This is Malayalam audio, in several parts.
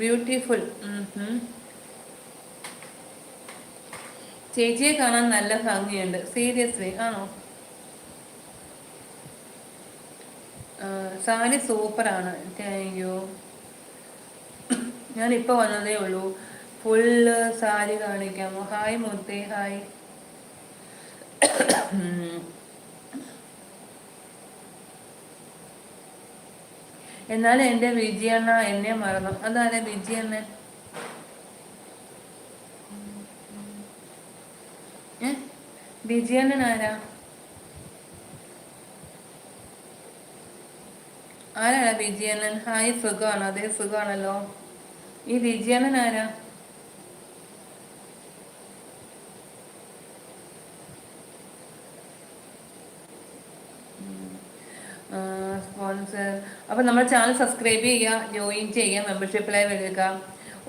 ബ്യൂട്ടിഫുൾ ചേച്ചിയെ കാണാൻ നല്ല ഭംഗിയുണ്ട്. സീരിയസ്ലി ആണോ? സാരി സൂപ്പർ സൂപ്പറാണ് താങ്ക് യു ഞാനിപ്പോൾ വന്നതേ ഉള്ളൂ. ഫുള്ള് സാരി കാണിക്കാമോ ഹായ് മുത്തേ. ഹായ് എന്നാലും എന്റെ വിജയണ്ണ എന്നെ മറന്നു. അതാണ് വിജയണ്ണൻ വിജയണ്ണൻ ആരാ? ആരാണ് വിജയണ്ണൻ ഹായ് സുഖമാണോ? അതെ സുഖമാണല്ലോ. ഈ വിജയണ്ണൻ ആരാ? സ്പോൺസർ അപ്പം നമ്മുടെ ചാനൽ സബ്സ്ക്രൈബ് ചെയ്യുക ജോയിൻ ചെയ്യുക മെമ്പർഷിപ്പിലായി വരിക.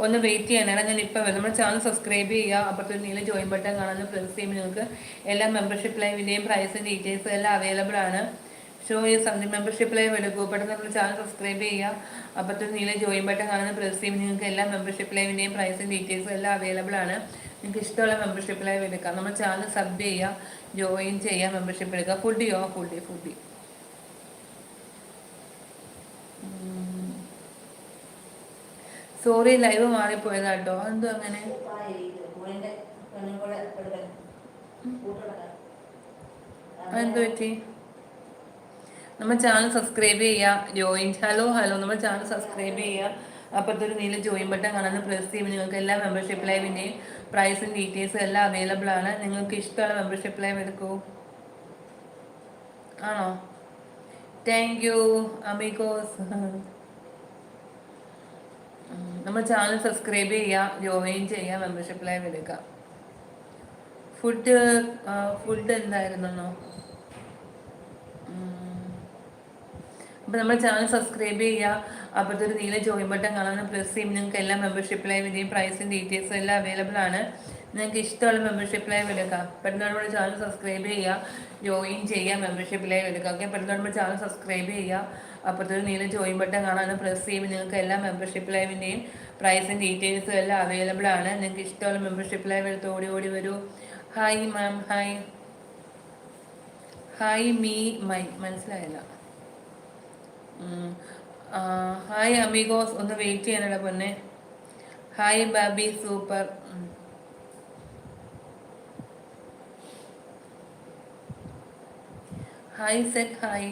ഒന്ന് വെയിറ്റ് ചെയ്യാനാണ് ഞാൻ ഇപ്പോൾ വരും. നമ്മുടെ ചാനൽ സബ്സ്ക്രൈബ് ചെയ്യുക അപ്പുറത്തൊരു നീല ജോയിൻ ബട്ടൺ കാണുന്ന പ്രസ് ചെയ്യുമ്പോൾ നിങ്ങൾക്ക് എല്ലാ മെമ്പർഷിപ്പ് ലൈവിന്റെയും പ്രൈസും ഡീറ്റെയിൽസും എല്ലാം അവൈലബിൾ ആണ്. ഷോ ഈ സന്ധി മെമ്പർഷിപ്പ് ലൈവ് എടുക്കൂ പെട്ടെന്ന് നമ്മുടെ ചാനൽ സബ്സ്ക്രൈബ് ചെയ്യുക അപ്പുറത്തൊരു നീല ജോയിൻ ബട്ടൺ കാണുന്ന പ്രസ് ചെയ്യുമ്പോൾ നിങ്ങൾക്ക് എല്ലാ മെമ്പർഷിപ്പ് ലൈവിന്റെയും പ്രൈസും ഡീറ്റെയിൽസും എല്ലാം അവൈലബിൾ ആണ്. നിങ്ങൾക്ക് ഇഷ്ടമുള്ള മെമ്പർഷിപ്പ് ലൈവ് എടുക്കാം നമ്മുടെ ചാനൽ സബ് ചെയ്യുക ജോയിൻ ചെയ്യുക മെമ്പർഷിപ്പ് എടുക്കുക. ഫുഡ് ചെയ്യുക ഫുഡി ഫുഡ് സോറി ലൈവ് മാറിപ്പോയതാ കേട്ടോ എന്തോ അങ്ങനെ. എന്തോ പറ്റി? നമ്മൾ ചാനൽ സബ്സ്ക്രൈബ് ചെയ്യുക ജോയിൻ ഹലോ ഹലോ നമ്മൾ ചാനൽ സബ്സ്ക്രൈബ് ചെയ്യുക അപ്പുറത്തൊരു നീല ജോയിൻ ബട്ടൺ കാണാൻ പ്രസ് ചെയ്യുമ്പോൾ നിങ്ങൾക്ക് എല്ലാ മെമ്പർഷിപ്പ് ലൈവിന്റെയും പ്രൈസും ഡീറ്റെയിൽസും എല്ലാം അവൈലബിൾ ആണ്. നിങ്ങൾക്ക് ഇഷ്ടമുള്ള മെമ്പർഷിപ്പ് ലൈവ് എടുക്കൂ. ആണോ? താങ്ക് യു അമിഗോസ് നമ്മൾ ചാനൽ സബ്സ്ക്രൈബ് ചെയ്യുക ജോയിൻ ചെയ്യുക മെമ്പർഷിപ്പ് ലൈവ് എടുക്കുക. ഫുഡ് ഫുഡ് എന്തായിരുന്നോ അപ്പം നമ്മൾ ചാനൽ സബ്സ്ക്രൈബ് ചെയ്യുക. അപ്പോഴത്തെ ഒരു നീല ജോയിൻ ബട്ടൺ കാണാൻ പ്ലസ് ചെയ്യും നിങ്ങൾക്ക് എല്ലാ മെമ്പർഷിപ്പ് ലൈവിന്റെയും പ്രൈസും ഡീറ്റെയിൽസും എല്ലാം അവൈലബിൾ ആണ്. നിങ്ങൾക്ക് ഇഷ്ടമുള്ള മെമ്പർഷിപ്പ് ലൈവ് എടുക്കാം. പെട്ടെന്ന് ചാനൽ സബ്സ്ക്രൈബ് ചെയ്യുക ജോയിൻ ചെയ്യുക മെമ്പർഷിപ്പ് ലൈവ് എടുക്കുക ഓക്കെ പെട്ടെന്ന് ചാനൽ സബ്സ്ക്രൈബ് ചെയ്യുക. അപ്പുറത്തെ ഒരു നീല ജോയിൻ ബട്ടൺ കാണാൻ പ്രസ് ചെയ്യുമ്പോൾ നിങ്ങൾക്ക് എല്ലാ മെമ്പർഷിപ്പ് ലൈവിന്റെയും പ്രൈസും ഡീറ്റെയിൽസും എല്ലാം അവൈലബിൾ ആണ്. നിങ്ങൾക്ക് ഇഷ്ടമുള്ള മെമ്പർഷിപ്പ് ലൈവ് എടുത്ത് ഓടി ഓടി വരൂ. Hi ma'am hi hi me my മനസ്സിലായില്ല. ഹായ് അമിഗോസ് ഒന്ന് വെയിറ്റ് ചെയ്യാനുള്ള പൊന്നെ. Hi baby super hi set hi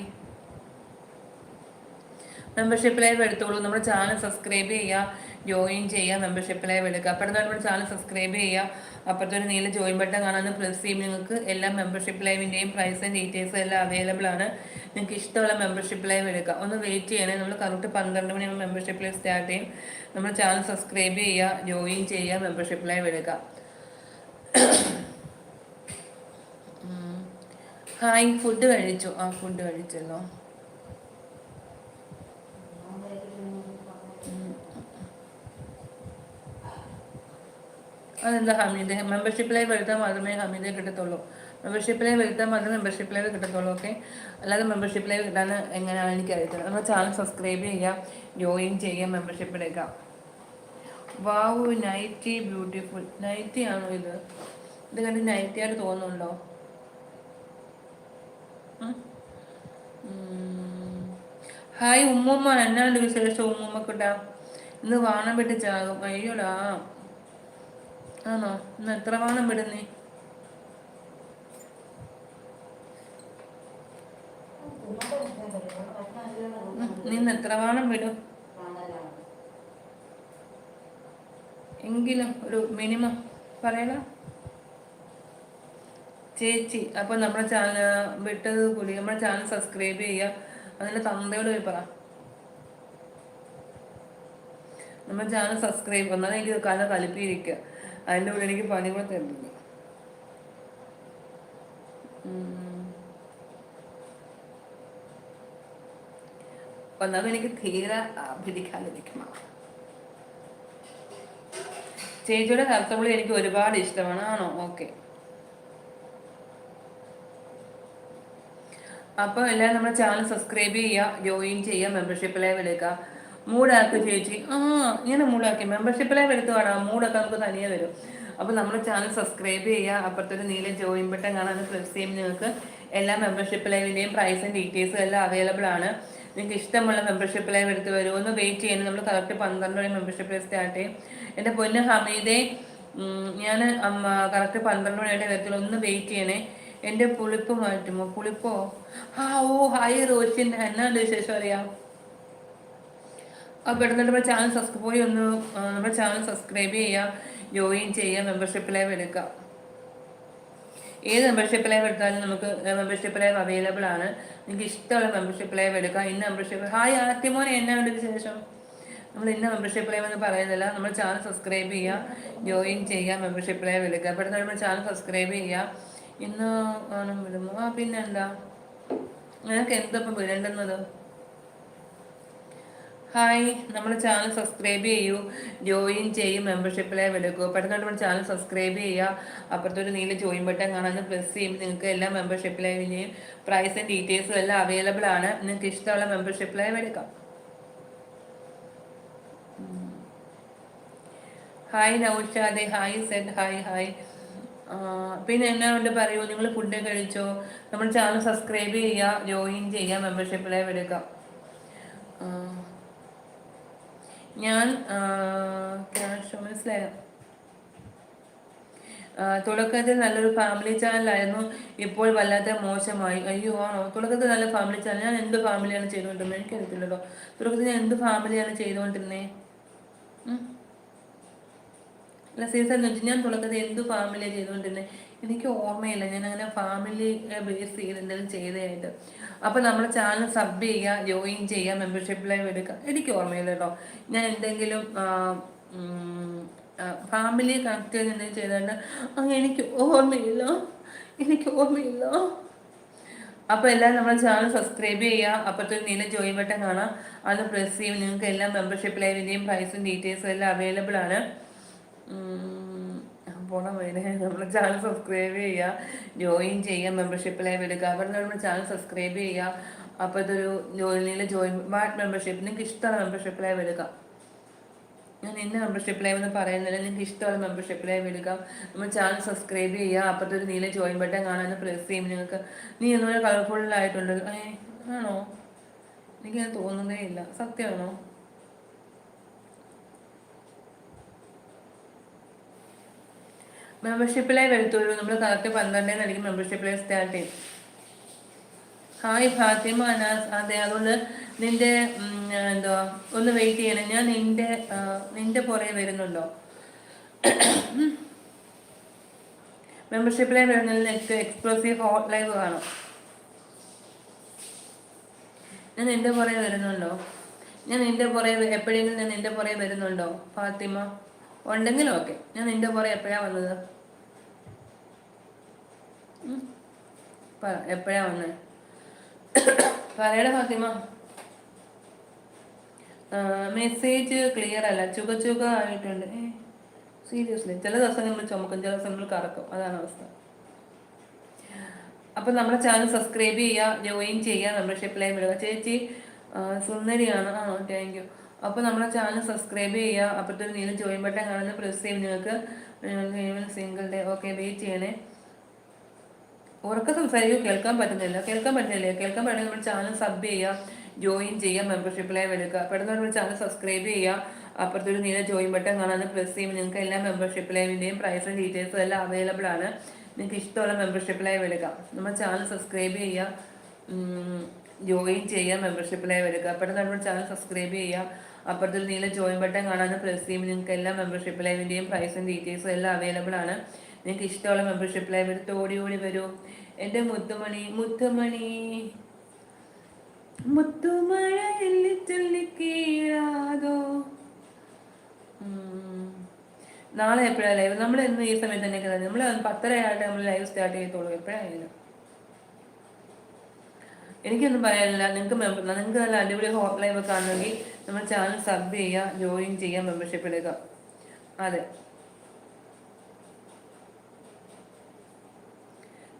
membership live എടുത്തോളൂ. നമ്മുടെ ചാനൽ സബ്സ്ക്രൈബ് ചെയ്യുക ജോയിൻ ചെയ്യുക മെമ്പർഷിപ്പ് ലൈവ് എടുക്കുക. അപ്പോഴത്തെ നമ്മുടെ ചാനൽ സബ്സ്ക്രൈബ് ചെയ്യുക. അപ്പുറത്തെ ഒരു നീല ജോയിൻ ബട്ടൺ കാണാൻ പ്രസ് ചെയ്യും നിങ്ങൾക്ക് എല്ലാ മെമ്പർഷിപ്പ് ലൈവിന്റെയും ആൻഡ് ഡീറ്റെയിൽസും എല്ലാം അവൈലബിൾ ആണ്. നിങ്ങൾക്ക് ഇഷ്ടമുള്ള മെമ്പർഷിപ്പ് ലൈവ് എടുക്കുക. ഒന്ന് വെയിറ്റ് ചെയ്യണേ. നമ്മൾ കറക്റ്റ് പന്ത്രണ്ട് മണി മെമ്പർഷിപ്പ് ലൈവ് സ്റ്റാർട്ട് ചെയ്യും. നമ്മുടെ ചാനൽ സബ്സ്ക്രൈബ് ചെയ്യുക ജോയിൻ ചെയ്യുക മെമ്പർഷിപ്പ് ലൈവ് എടുക്കുക. ഹായ് ഫുഡ് കഴിച്ചു. ആ ഫുഡ് കഴിച്ചല്ലോ. അതെന്താ ഹമീദ്? മെമ്പർഷിപ്പ് വരുത്താൻ മാത്രമേ ഹമീദ് കിട്ടത്തുള്ളൂ. മെമ്പർഷിപ്പിലേ വരുത്താൻ മാത്രമേ മെമ്പർഷിപ്പ് ലൈവ് കിട്ടത്തുള്ളൂ ഓക്കെ അല്ലാതെ മെമ്പർഷിപ്പ് ലൈവ് കിട്ടാൻ എങ്ങനെയാണ് എനിക്കറിയത്തില്ല. നമ്മൾ ചാനൽ സബ്സ്ക്രൈബ് ചെയ്യുക ജോയിൻ ചെയ്യുക മെമ്പർഷിപ്പ് എടുക്കാം വാവു നൈറ്റി ബ്യൂട്ടിഫുൾ നൈറ്റി ആണോ ഇത്? ഇത് കണ്ട് നൈറ്റി ആയിട്ട് തോന്നുന്നുണ്ടോ? ഹായ് ഉമ്മമ്മ. എന്നാണ്ട് വിശേഷം ഉമ്മുമ്മക്കിട്ടാ ഇന്ന് വാണം വിട്ട് ചാകും. അയ്യോടാ. ആണോ? ഇന്ന് എത്ര വാണം വിടുന്നേ നിന്ന് എത്ര വാണം വിടും? എങ്കിലും ഒരു മിനിമം. പറയണ ചേച്ചി അപ്പൊ നമ്മുടെ ചാനൽ വിട്ടത് കൂടി നമ്മുടെ ചാനൽ സബ്സ്ക്രൈബ് ചെയ്യുക. അതിന്റെ തന്തയോട് പോയി പറ. നമ്മുടെ ചാനൽ സബ്സ്ക്രൈബ് എന്നാലും എനിക്ക് കല കലിപ്പിയിരിക്കുക അതിന്റെ കൂടെ എനിക്ക് പണി കൂടെ തരുന്നില്ല ഒന്നാമത് എനിക്ക് തീരെ അഭിനയിക്കാതിരിക്കണം ചേച്ചിയുടെ കറുത്തപ്പുള്ളി എനിക്ക് ഒരുപാട് ഇഷ്ടമാണ്. ആണോ? ഓക്കെ. അപ്പോൾ എല്ലാവരും നമ്മുടെ ചാനൽ സബ്സ്ക്രൈബ് ചെയ്യുക ജോയിൻ ചെയ്യുക മെമ്പർഷിപ്പ് ലൈവ് എടുക്കുക. മൂടാക്കി ചേച്ചി. ആ ഇങ്ങനെ മൂടാക്കി. മെമ്പർഷിപ്പ് ലൈവ് എടുത്ത് വേണം മൂടൊക്കെ നമുക്ക് തനിയെ വരും. അപ്പോൾ നമ്മുടെ ചാനൽ സബ്സ്ക്രൈബ് ചെയ്യുക. അപ്പുറത്തൊരു നീല ജോയിൻ ബട്ടൺ കാണാൻ പ്രസ് ചെയ്യുമ്പോൾ നിങ്ങൾക്ക് എല്ലാ മെമ്പർഷിപ്പ് ലൈവിന്റെയും പ്രൈസും ഡീറ്റെയിൽസും എല്ലാം അവൈലബിൾ ആണ്. നിങ്ങൾക്ക് ഇഷ്ടമുള്ള മെമ്പർഷിപ്പ് ലൈവ് എടുത്ത് വരും. ഒന്ന് വെയിറ്റ് ചെയ്യുന്നത് നമ്മൾ കറക്റ്റ് പന്ത്രണ്ട് മണി മെമ്പർഷിപ്പ് ലൈവ് സ്റ്റാർട്ട് ചെയ്യും. എന്റെ പൊന്ന് ഹമീദേ ഞാൻ കറക്റ്റ് പന്ത്രണ്ട് മണിയുടെ വരത്തിൽ ഒന്ന് വെയിറ്റ് ചെയ്യണേ. എന്റെ പുളിപ്പ് മാറ്റുമോ? പുളിപ്പോ? ആ ഓ ഹായ് റോഷിൻ. എന്നാണ്ട് വിശേഷം അറിയാം? അപ്പോൾ പെട്ടെന്ന് നമ്മുടെ ചാനൽ സബ്സ്ക്രൈബ് പോയി ഒന്ന് നമ്മുടെ ചാനൽ സബ്സ്ക്രൈബ് ചെയ്യുക ജോയിൻ ചെയ്യാം മെമ്പർഷിപ്പ് ലൈവ് എടുക്കുക ഏത് മെമ്പർഷിപ്പ് ലൈവ് എടുത്താലും നമുക്ക് മെമ്പർഷിപ്പ് ലൈവ് അവൈലബിൾ ആണ്. നിങ്ങൾക്ക് ഇഷ്ടമുള്ള മെമ്പർഷിപ്പ് ലൈവ് എടുക്കാം. ഇന്ന് മെമ്പർഷിപ്പ് ഹായ് ആദ്യമോനെ എന്നാ ഉണ്ട് വിശേഷം? നമ്മൾ ഇന്ന് മെമ്പർഷിപ്പ് ലൈവ് എന്ന് പറയുന്നില്ല. നമ്മൾ ചാനൽ സബ്സ്ക്രൈബ് ചെയ്യുക ജോയിൻ ചെയ്യുക മെമ്പർഷിപ്പ് ലൈവ് എടുക്കുക പെട്ടെന്ന് നമ്മൾ ചാനൽ സബ്സ്ക്രൈബ് ചെയ്യുക ഇന്ന് ഓണം വിടുമോ ആ പിന്നെന്താ? നിനക്ക് എന്തപ്പം വിടേണ്ടുന്നത്? ഹായ് നമ്മുടെ ചാനൽ സബ്സ്ക്രൈബ് ചെയ്യൂ. ജോയിൻ ചെയ്യും മെമ്പർഷിപ്പിലെ വിലക്കൂ പെട്ടെന്ന് നമ്മുടെ ചാനൽ സബ്സ്ക്രൈബ് ചെയ്യുക. അപ്പുറത്തൊരു നീല ജോയിൻ ബട്ടൺ കാണാൻ പ്രസ് ചെയ്യുമ്പോൾ നിങ്ങൾക്ക് എല്ലാ മെമ്പർഷിപ്പ് ലൈവിന്റെയും പ്രൈസും ഡീറ്റെയിൽസും എല്ലാം അവൈലബിൾ ആണ്. നിങ്ങൾക്ക് ഇഷ്ടമുള്ള മെമ്പർഷിപ്പ് ലൈവ് എടുക്കാം ഹായ് നൗഷാദേ. ഹായ് സെഡ് ഹായ് ഹായ് പിന്നെ എന്നെ കൊണ്ട് പറയൂ? നിങ്ങൾ ഫുഡ് കഴിച്ചോ? നമ്മൾ ചാനൽ സബ്സ്ക്രൈബ് ചെയ്യുക ജോയിൻ ചെയ്യുക മെമ്പർഷിപ്പ് ലൈവ് എടുക്കാം ഞാൻ ക്യാഷ് മനസ്സിലായോ? ആ, തുടക്കത്തിൽ നല്ലൊരു ഫാമിലി ചാനലായിരുന്നു ഇപ്പോൾ വല്ലാത്ത മോശമായി. അയ്യോ ആണോ? തുടക്കത്തിൽ നല്ല ഫാമിലി ചാനൽ ഞാൻ എന്ത് ഫാമിലിയാണ് ചെയ്തുകൊണ്ടിരുന്നത്? എനിക്കറിയത്തില്ലല്ലോ. തുടക്കത്തിൽ ഞാൻ എന്ത് ഫാമിലിയാണ് ചെയ്തുകൊണ്ടിരുന്നത് സീസൺ എന്ന് വെച്ചാൽ ഞാൻ തുടക്കത്തിൽ എന്ത് ഫാമിലിയാണ് ചെയ്തുകൊണ്ടിരുന്നത് എനിക്ക് ഓർമ്മയില്ല. ഞാൻ അങ്ങനെ ഫാമിലി ബേസ് ചെയ്ത് എന്തെങ്കിലും ചെയ്തതായിട്ട്. അപ്പോൾ നമ്മുടെ ചാനൽ സബ് ചെയ്യുക ജോയിൻ ചെയ്യുക മെമ്പർഷിപ്പ് ലൈവ് എടുക്കുക. എനിക്ക് ഓർമ്മയില്ല കേട്ടോ. ഞാൻ എന്തെങ്കിലും ഫാമിലി കണക്ട് ചെയ്ത് എന്തെങ്കിലും ചെയ്തുകൊണ്ട് അങ്ങനെ എനിക്ക് ഓർമ്മയില്ല. എനിക്ക് ഓർമ്മയില്ല. അപ്പോൾ എല്ലാവരും നമ്മുടെ ചാനൽ സബ്സ്ക്രൈബ് ചെയ്യുക. അപ്പുറത്തെ ഒരു നീല ജോയിൻ ബട്ടൺ കാണാം. അത് പ്രസ് ചെയ്യും നിങ്ങൾക്ക് എല്ലാ മെമ്പർഷിപ്പ് ലൈവിന്റെയും പ്രൈസും ഡീറ്റെയിൽസും എല്ലാം അവൈലബിൾ ആണ്. പോണ വഴിനെ നമ്മുടെ ചാനൽ സബ്സ്ക്രൈബ് ചെയ്യുക ജോയിൻ ചെയ്യുക മെമ്പർഷിപ്പ് ലൈവ് എടുക്കുക അവിടെ നമ്മുടെ ചാനൽ സബ്സ്ക്രൈബ് ചെയ്യുക അപ്പോൾ ഇതൊരു ജോയിനിൽ ജോയിൻ ബാഡ് മെമ്പർഷിപ്പ് നിങ്ങൾക്ക് ഇഷ്ടമുള്ള മെമ്പർഷിപ്പ് ലൈവ് എടുക്കാം ഞാൻ ഇന്ന മെമ്പർഷിപ്പ് ലൈവ് എന്ന് പറയുന്നില്ല. നിങ്ങൾക്ക് ഇഷ്ടമുള്ള മെമ്പർഷിപ്പ് ലൈവ് എടുക്കാം നമ്മൾ ചാനൽ സബ്സ്ക്രൈബ് ചെയ്യുക അപ്പോഴത്തെ ഒരു നീല ജോയിൻ ബട്ടൺ കാണാൻ പ്രസ് ചെയ്യും നിങ്ങൾക്ക് നീ ഒന്നുകൂടെ കളർഫുള്ളായിട്ടുണ്ട് ആണോ? എനിക്കത് തോന്നുന്നേ ഇല്ല. സത്യമാണോ? മെമ്പർഷിപ്പ് വരുത്തുള്ളൂ. നമ്മൾ കറക്റ്റ് പന്ത്രണ്ടേ നൽകി മെമ്പർഷിപ്പിലായി സ്റ്റാർട്ട് ചെയ്യും ഹായ് ഫാത്തിമ അനാസ്. അതെ അതുകൊണ്ട് നിന്റെ എന്തോ ഒന്ന് വെയിറ്റ് ചെയ്യണം. ഞാൻ നിന്റെ നിന്റെ പുറകെ വരുന്നുണ്ടോ? മെമ്പർഷിപ്പിലായി വരുന്നതിൽ നെക്സ്റ്റ് ഹോട്ട് ലൈവ് കാണും. ഞാൻ നിന്റെ പുറകെ വരുന്നുണ്ടോ? ഞാൻ നിന്റെ പുറകെ എപ്പോഴെങ്കിലും ഞാൻ നിന്റെ പുറകെ വരുന്നുണ്ടോ ഫാത്തിമ? ഉണ്ടെങ്കിൽ ഓക്കെ ഞാൻ നിന്റെ പുറകെ എപ്പോഴാ വന്നത്? എപ്പോഴാ വന്നത് പറയട ഫാത്തിമ. മെസ്സേജ് ക്ലിയർ അല്ല. ചുക ചുക ആയിട്ടുണ്ട്. സീരിയസ്ലി ചില ദിവസം നമ്മൾ ചുമക്കും ചില ദിവസം നമ്മൾ കറക്കും. അതാണ് അവസ്ഥ. അപ്പൊ നമ്മുടെ ചാനൽ സബ്സ്ക്രൈബ് ചെയ്യുക ജോയിൻ ചെയ്യുക മെമ്പർഷിപ്പ് ലൈൻ വിടുക ചേച്ചി സുന്ദരിയാണ്. ആണോ താങ്ക് യു അപ്പോൾ നമ്മുടെ ചാനൽ സബ്സ്ക്രൈബ് ചെയ്യുക അപ്പോഴത്തെ ഒരു നീല ജോയിൻ ബട്ടൺ കാണുന്ന പ്രസ് ചെയ്യും നിങ്ങൾക്ക് സിംഗിൾ ഡേ ഓക്കെ വെയിറ്റ് ചെയ്യണേ. ഉറക്ക സംസാരിക്കും. കേൾക്കാൻ പറ്റുന്നില്ല. കേൾക്കാൻ പറ്റുന്നില്ല. കേൾക്കാൻ പറ്റുന്ന നമ്മുടെ ചാനൽ സബ് ചെയ്യുക ജോയിൻ ചെയ്യുക മെമ്പർഷിപ്പ് ലൈവ് എടുക്കുക പെട്ടെന്ന് നമ്മുടെ ചാനൽ സബ്സ്ക്രൈബ് ചെയ്യുക അപ്പുറത്തൊരു നീല ജോയിൻ ബട്ടൺ കാണാൻ പ്രസ് ചെയ്യുമ്പോൾ നിങ്ങൾക്ക് എല്ലാ മെമ്പർഷിപ്പ് ലൈവിന്റെയും പ്രൈസും ഡീറ്റെയിൽസും എല്ലാം അവൈലബിൾ ആണ്. നിങ്ങൾക്ക് ഇഷ്ടമുള്ള മെമ്പർഷിപ്പ് ലൈവ് എടുക്കാം നമ്മുടെ ചാനൽ സബ്സ്ക്രൈബ് ചെയ്യുക ജോയിൻ ചെയ്യുക മെമ്പർഷിപ്പ് ലൈവ് എടുക്കുക അപ്പോഴത്തെ നമ്മുടെ ചാനൽ സബ്സ്ക്രൈബ് ചെയ്യുക അപ്പുറത്തിൽ നീല ജോയിൻ ബട്ടൺ കാണാനും പ്രസ് ചെയ്യുമ്പോൾ നിങ്ങൾക്ക് എല്ലാ മെമ്പർഷിപ്പ് ലൈവിന്റെയും പ്രൈസും ഡീറ്റെയിൽസും എല്ലാം അവൈലബിൾ ആണ്. നിങ്ങൾക്ക് ഇഷ്ടമുള്ള മെമ്പർഷിപ്പ് ലൈവ് എടുത്ത് ഓടി ഓടി വരൂ. എന്റെ മുത്തുമണി മുത്തുമണി. മുത്തുമഴ നാളെ എപ്പോഴാണ് ലൈവ് നമ്മൾ ഇന്ന് ഈ സമയത്ത് തന്നെ നമ്മൾ നമ്മൾ പത്തരയായിട്ട് നമ്മൾ ലൈവ് സ്റ്റാർട്ട് ചെയ്യത്തുള്ളൂ. എപ്പോഴായാലും. എനിക്കൊന്നും പറയാനില്ല. നിങ്ങൾക്ക് മെമ്പർ നിങ്ങൾക്ക് നല്ല അടിപൊളി ഹോട്ട് ലൈവ് ഒക്കെ ആണെങ്കിൽ ചാനൽ സബ് ചെയ്യുക ജോയിൻ ചെയ്യുക മെമ്പർഷിപ്പ് എടുക്കുക അതെ.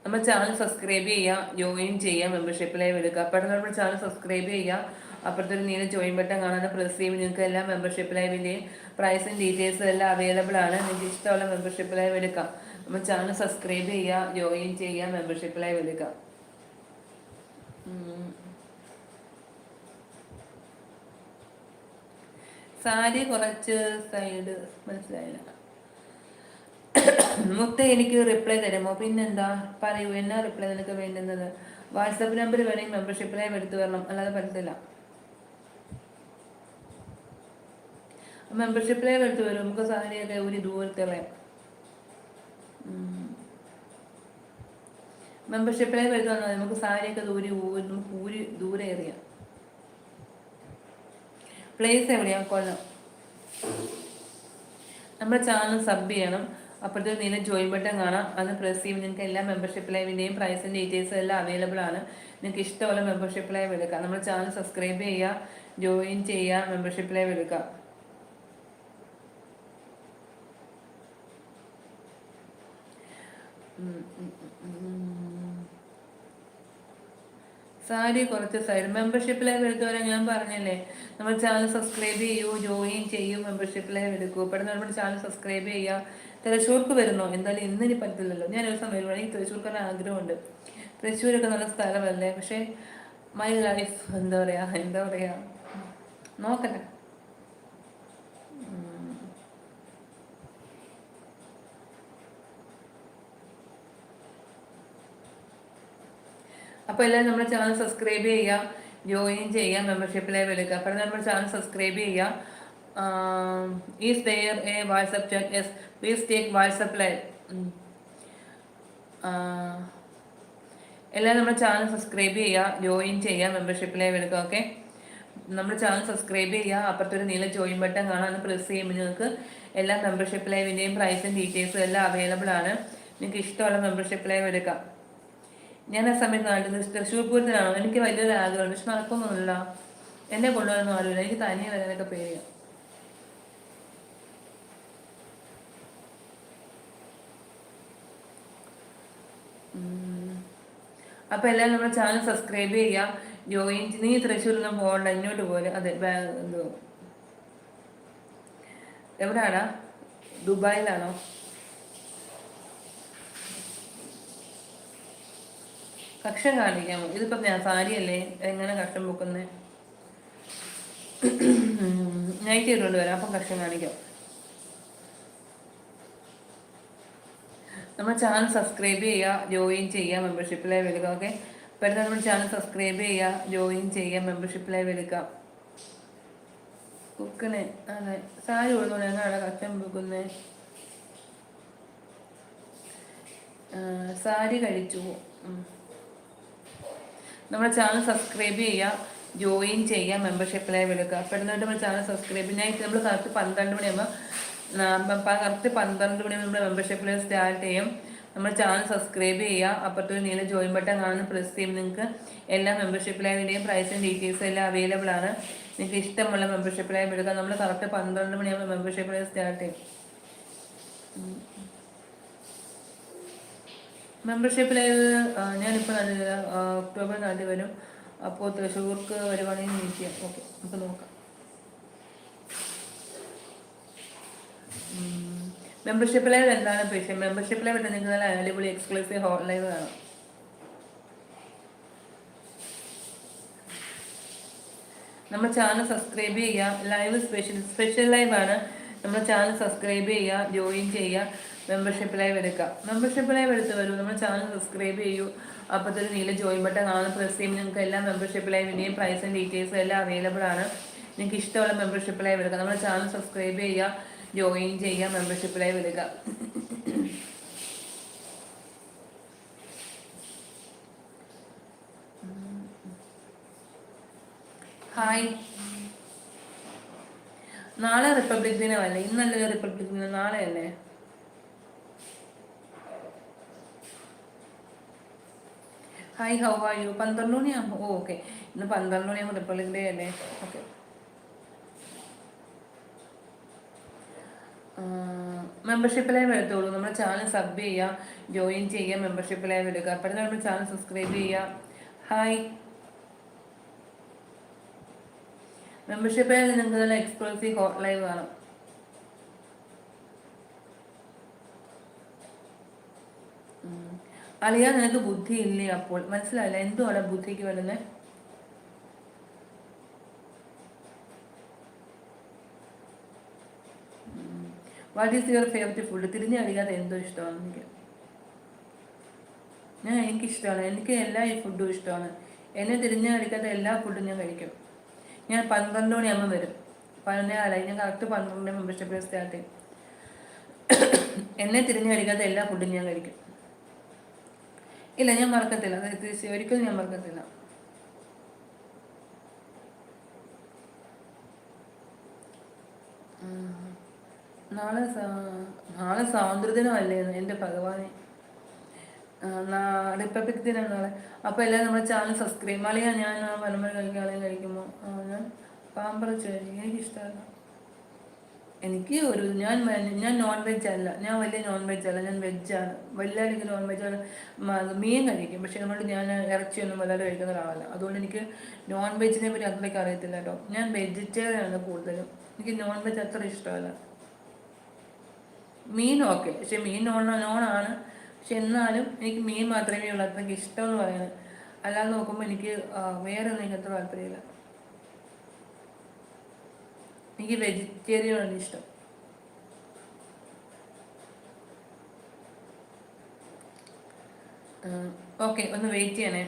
നമ്മൾ ചാനൽ സബ്സ്ക്രൈബ് ചെയ്യുക ജോയിൻ ചെയ്യുക ലൈവ് എടുക്കുക. പെട്ടെന്ന് നമ്മൾ ചാനൽ സബ്സ്ക്രൈബ് ചെയ്യുക. അപ്പുറത്തൊരു നീല ജോയിൻ ബട്ടൺ കാണാൻ പ്രസ് ചെയ്യുമ്പോൾ നിങ്ങൾക്ക് എല്ലാ മെമ്പർഷിപ്പ് ലൈവിന്റെയും പ്രൈസും ഡീറ്റെയിൽസും എല്ലാം അവൈലബിൾ ആണ്. നിങ്ങൾക്ക് ഇഷ്ടമുള്ള മെമ്പർഷിപ്പ് ലൈവ് എടുക്കാം. നമ്മൾ ചാനൽ സബ്സ്ക്രൈബ് ചെയ്യുക ജോയിൻ ചെയ്യുക മെമ്പർഷിപ്പ് ലൈവ് എടുക്കാം സാരി കുറച്ച് സൈഡ് മനസ്സിലായില്ല. മുത്ത എനിക്ക് റിപ്ലൈ തരുമോ? പിന്നെന്താ? പറയൂ എന്നാ റിപ്ലൈ നിനക്ക് വേണ്ടുന്നത്? വാട്സപ്പ് നമ്പർ വേണമെങ്കിൽ മെമ്പർഷിപ്പിലായി എടുത്തു വരണം. അല്ലാതെ പറ്റത്തില്ല. മെമ്പർഷിപ്പിലേ എടുത്തു വരും. നമുക്ക് സാരിയൊക്കെ ഒരു ദൂരത്തുള്ള മെമ്പർഷിപ്പിലേ എടുത്ത് വന്നാൽ നമുക്ക് സാരിയൊക്കെ ദൂരെ നമുക്ക് ഊരി ദൂരെ എറിയാം പ്ലേസ് എവിടെയാണ് കൊല്ലം. നമ്മുടെ ചാനൽ സബ് ചെയ്യണം. അപ്പോഴത്തെ നീല ജോയിൻ ബട്ടൺ കാണാം. അത് പ്രസ് ചെയ്യുമ്പോൾ നിങ്ങൾക്ക് എല്ലാ മെമ്പർഷിപ്പ് ലൈവിന്റെയും പ്രൈസും ഡീറ്റെയിൽസും എല്ലാം അവൈലബിൾ ആണ്. നിങ്ങൾക്ക് ഇഷ്ടമുള്ള മെമ്പർഷിപ്പ് ലൈവ് എടുക്കാം. നമ്മുടെ ചാനൽ സബ്സ്ക്രൈബ് ചെയ്യുക ജോയിൻ ചെയ്യുക മെമ്പർഷിപ്പ് ലൈവ് എടുക്കുക സാരി കുറച്ച് സൈഡ് മെമ്പർഷിപ്പിലേക്ക് എടുത്തവരെ ഞാൻ പറഞ്ഞല്ലേ? നമ്മൾ ചാനൽ സബ്സ്ക്രൈബ് ചെയ്യൂ ജോയിൻ ചെയ്യൂ മെമ്പർഷിപ്പിലേക്ക് എടുക്കൂ. പെട്ടെന്ന് നമ്മുടെ ചാനൽ സബ്സ്ക്രൈബ് ചെയ്യുക തൃശ്ശൂർക്ക് വരുന്നോ? എന്തായാലും ഇന്നിനി പറ്റില്ലല്ലോ ഞാൻ ഒരു സമയം വരുവാണെങ്കിൽ തൃശ്ശൂർക്ക് ആഗ്രഹമുണ്ട്. തൃശ്ശൂരൊക്കെ നല്ല സ്ഥലമല്ലേ? പക്ഷേ മൈ ലൈഫ് എന്താ പറയുക എന്താ പറയുക നോക്കട്ടെ. അപ്പോൾ എല്ലാവരും നമ്മുടെ ചാനൽ സബ്സ്ക്രൈബ് ചെയ്യുക ജോയിൻ ചെയ്യുക ലൈവ് എടുക്കുക. അപ്പോൾ നമ്മുടെ ചാനൽ സബ്സ്ക്രൈബ് ചെയ്യുക is there a WhatsApp chat yes please take WhatsApp live എല്ലാവരും നമ്മുടെ ചാനൽ സബ്സ്ക്രൈബ് ചെയ്യുക ജോയിൻ ചെയ്യുക മെമ്പർഷിപ്പ് ലൈവ് എടുക്കുക ഓക്കെ നമ്മുടെ ചാനൽ സബ്സ്ക്രൈബ് ചെയ്യുക അപ്പുറത്തൊരു നീല ജോയിൻ ബട്ടൺ കാണാൻ പ്രസ് ചെയ്യുമ്പോൾ നിങ്ങൾക്ക് എല്ലാ മെമ്പർഷിപ്പ് ലൈവിന്റെയും പ്രൈസും ഡീറ്റെയിൽസും എല്ലാം അവൈലബിൾ ആണ്. നിങ്ങൾക്ക് ഇഷ്ടമുള്ള മെമ്പർഷിപ്പ് ലൈവ് എടുക്കാം. ഞാൻ ആ സമയത്ത് നാട്ടിൽ തൃശ്ശൂർ പൂരത്തിനാണോ എനിക്ക് വലിയൊരു ആഗ്രഹമുണ്ട്. പക്ഷെ നടക്കൊന്നുമില്ല എന്നെ കൊണ്ടുവരുന്ന ആരുമില്ല. എനിക്ക് തനിയെ വരാനൊക്കെ പേടിയാണ് അപ്പോൾ എല്ലാവരും നമ്മുടെ ചാനൽ സബ്സ്ക്രൈബ് ചെയ്യാം. ജോയിൻ നീ തൃശ്ശൂരിൽ പോകണ്ട. ഇങ്ങോട്ട് പോലെ അതെ എന്തോ. എവിടെയാടാ ദുബായിലാണോ? കക്ഷം കാണിക്കാം ഇതിപ്പം ഞാൻ സാരിയല്ലേ? എങ്ങനെ കക്ഷം പൊക്കുന്നത് നൈറ്റ് ഇട്ടുകൊണ്ട് വരാം. അപ്പം കക്ഷം കാണിക്കാം. നമ്മൾ ചാനൽ സബ്സ്ക്രൈബ് ചെയ്യുക ജോയിൻ ചെയ്യുക മെമ്പർഷിപ്പിലായി വരിക ഓക്കെ പെട്ടെന്ന് നമ്മുടെ ചാനൽ സബ്സ്ക്രൈബ് ചെയ്യുക ജോയിൻ ചെയ്യുക മെമ്പർഷിപ്പിലായി വരിക. കുക്കണേ അതെ. സാരി കൊടുത്തോളൂ ഞങ്ങളവിടെ കച്ചം വെക്കുന്നേ? സാരി കഴിച്ചു. നമ്മുടെ ചാനൽ സബ്സ്ക്രൈബ് ചെയ്യുക ജോയിൻ ചെയ്യുക മെമ്പർഷിപ്പിലായി വിളിക്കുക പെട്ടെന്ന് നമ്മുടെ ചാനൽ സബ്സ്ക്രൈബ് ഞാൻ നമ്മൾ കറക്റ്റ് പന്ത്രണ്ട് മണിയാകുമ്പോൾ കറക്റ്റ് പന്ത്രണ്ട് മണി നമ്മുടെ മെമ്പർഷിപ്പിൽ സ്റ്റാർട്ട് ചെയ്യും. നമ്മൾ ചാനൽ സബ്സ്ക്രൈബ് ചെയ്യുക. അപ്പുറത്തൊരു നീല ജോയിൻ ബട്ടൺ കാണുന്ന പ്രസ് ചെയ്യും നിങ്ങൾക്ക് എല്ലാ മെമ്പർഷിപ്പിലായതിന്റെയും പ്രൈസും ഡീറ്റെയിൽസും എല്ലാം അവൈലബിൾ ആണ്. നിങ്ങൾക്ക് ഇഷ്ടമുള്ള മെമ്പർഷിപ്പിലായി എടുക്കാം നമ്മൾ കറക്റ്റ് പന്ത്രണ്ട് മണിയാകുമ്പോൾ മെമ്പർഷിപ്പിലായി സ്റ്റാർട്ട് ചെയ്യും. മെമ്പർഷിപ്പിൽ ഞാനിപ്പോൾ നല്ല ഒക്ടോബർ നാല് വരും. അപ്പോൾ തൃശ്ശൂർക്ക് വരുവാണെങ്കിൽ ചെയ്യാം. ഓക്കെ നമുക്ക് നോക്കാം. മെമ്പർഷിപ്പ് ലൈവ് എന്താണ് പേഷ്യം മെമ്പർഷിപ്പ് ലൈവ് നിങ്ങൾക്ക് നല്ല അടിപൊളി എക്സ്ക്ലൂസീവ് ഹോൾ ലൈവ് ആണ് നമ്മുടെ ചാനൽ സബ്സ്ക്രൈബ് ചെയ്യുക ലൈവ് സ്പെഷ്യൽ സ്പെഷ്യൽ ലൈവ് ആണ്. നമ്മുടെ ചാനൽ സബ്സ്ക്രൈബ് ചെയ്യുക ജോയിൻ ചെയ്യുക മെമ്പർഷിപ്പ് ലൈവ് എടുക്കുക മെമ്പർഷിപ്പ് ലൈവ് എടുത്ത് വരൂ നമ്മുടെ ചാനൽ സബ്സ്ക്രൈബ് ചെയ്യൂ. അപ്പോഴത്തെ നീല ജോയിൻ ബട്ടൺ കാണാൻ പ്രസ് ചെയ്യുമ്പോൾ നിങ്ങൾക്ക് എല്ലാ മെമ്പർഷിപ്പ് ലൈവിന്റെയും പ്രൈസും ഡീറ്റെയിൽസും എല്ലാം അവൈലബിൾ ആണ്. നിങ്ങൾക്ക് ഇഷ്ടമുള്ള മെമ്പർഷിപ്പ് ലൈവ് എടുക്കുക നമ്മുടെ ചാനൽ സബ്സ്ക്രൈബ് ചെയ്യുക ജോയിൻ ചെയ്യുക മെമ്പർഷിപ്പ് ലൈവ് എടുക്കുക ഹായ് നാളെ റിപ്പബ്ലിക് ദിനമല്ലേ ഇന്നല്ലേ റിപ്പബ്ലിക് ദിനം നാളെ അല്ലേ? ഹായ് ഹൗ ആർ യു പന്ത്രണ്ട് മണിയാകുമ്പോൾ ഓ ഓക്കെ ഇന്ന് പന്ത്രണ്ട് മണിയാകുമ്പോൾ റിപ്പബ്ലിക് ഡേ അല്ലേ? ഓക്കെ മെമ്പർഷിപ്പ് ലൈവ് എടുത്തോളൂ. നമ്മുടെ ചാനൽ സബ് ചെയ്യുക ജോയിൻ ചെയ്യുക മെമ്പർഷിപ്പ് ലൈവ് എടുക്കുക. അപ്പോഴത്തെ നമ്മുടെ ചാനൽ സബ്സ്ക്രൈബ് ചെയ്യുക ഹായ് മെമ്പർഷിപ്പ് ലൈവ് നിങ്ങൾക്ക് നല്ല എക്സ്ക്ലൂസീവ് ഹോട്ട് ലൈവ് കാണും. അളിയ നിനക്ക് ബുദ്ധി ഇല്ലേ അപ്പോൾ? മനസ്സിലായില്ല? എന്തുവാണ് ബുദ്ധിക്ക് വരുന്നത് what is your favourite food തിരിഞ്ഞറിയാതെ എന്തോ ഇഷ്ടമാണ് എനിക്ക്. ഞാൻ എനിക്കിഷ്ടമാണ്. എനിക്ക് എല്ലാ ഫുഡും ഇഷ്ടമാണ്. എന്നെ തിരിഞ്ഞടിക്കാത്ത എല്ലാ ഫുഡും ഞാൻ കഴിക്കും. ഞാൻ പന്ത്രണ്ട് മണിയാകുമ്പോൾ വരും. പതിനൊന്നേ കാലായി. ഞാൻ കറക്റ്റ് പന്ത്രണ്ട് മെമ്പർഷിപ്പ് സ്റ്റാർട്ട് ചെയ്യും. എന്നെ തിരിഞ്ഞു കഴിക്കാത്ത എല്ലാ ഫുഡും ഞാൻ കഴിക്കും. ഇല്ല ഞാൻ മറക്കത്തില്ല. അത് ഒരിക്കലും ഞാൻ മറക്കത്തില്ല. നാളെ നാളെ സ്വാതന്ത്ര്യദിനമല്ലേ എന്റെ ഭഗവാനെ. റിപ്പബ്ലിക് ദിനം നാളെ അപ്പോൾ എല്ലാവരും നമ്മുടെ ചാനൽ സബ്സ്ക്രൈബ് മലയാ ഞാൻ പനമ്പര കഴിക്കാളെ കഴിക്കുമ്പോൾ ഞാൻ പാമ്പറ എനിക്ക് എനിക്കിഷ്ടമല്ല. എനിക്ക് ഒരു ഞാൻ ഞാൻ നോൺ വെജ് അല്ല. ഞാൻ വലിയ നോൺ വെജ് അല്ല. ഞാൻ വെജാണ് വലിയ നോൺ വെജ് മീൻ കഴിക്കും. പക്ഷെ അതുകൊണ്ട് ഞാൻ ഇറച്ചിയൊന്നും വല്ലാതെ കഴിക്കുന്ന ഒരാളല്ല. അതുകൊണ്ട് എനിക്ക് നോൺ വെജിനെ പറ്റി അത്രയ്ക്ക് അറിയത്തില്ല കേട്ടോ. ഞാൻ വെജിറ്റേറിയൻ ആണ് കൂടുതലും. എനിക്ക് നോൺ വെജ് അത്ര ഇഷ്ടമല്ല. മീൻ ഓക്കെ പക്ഷെ മീൻ നോൺ നോണാണ് പക്ഷെ എന്നാലും എനിക്ക് മീൻ മാത്രമേ ഉള്ളൂ. അത്രയ്ക്ക് ഇഷ്ടം എന്ന് പറയുന്നത്. അല്ലാതെ നോക്കുമ്പോൾ എനിക്ക് വേറെ ഒന്നും അത്ര താല്പര്യമില്ല. എനിക്ക് വെജിറ്റേറിയൻ ആണ് ഇഷ്ടം. ഓക്കെ ഒന്ന് വെയിറ്റ് ചെയ്യണേ.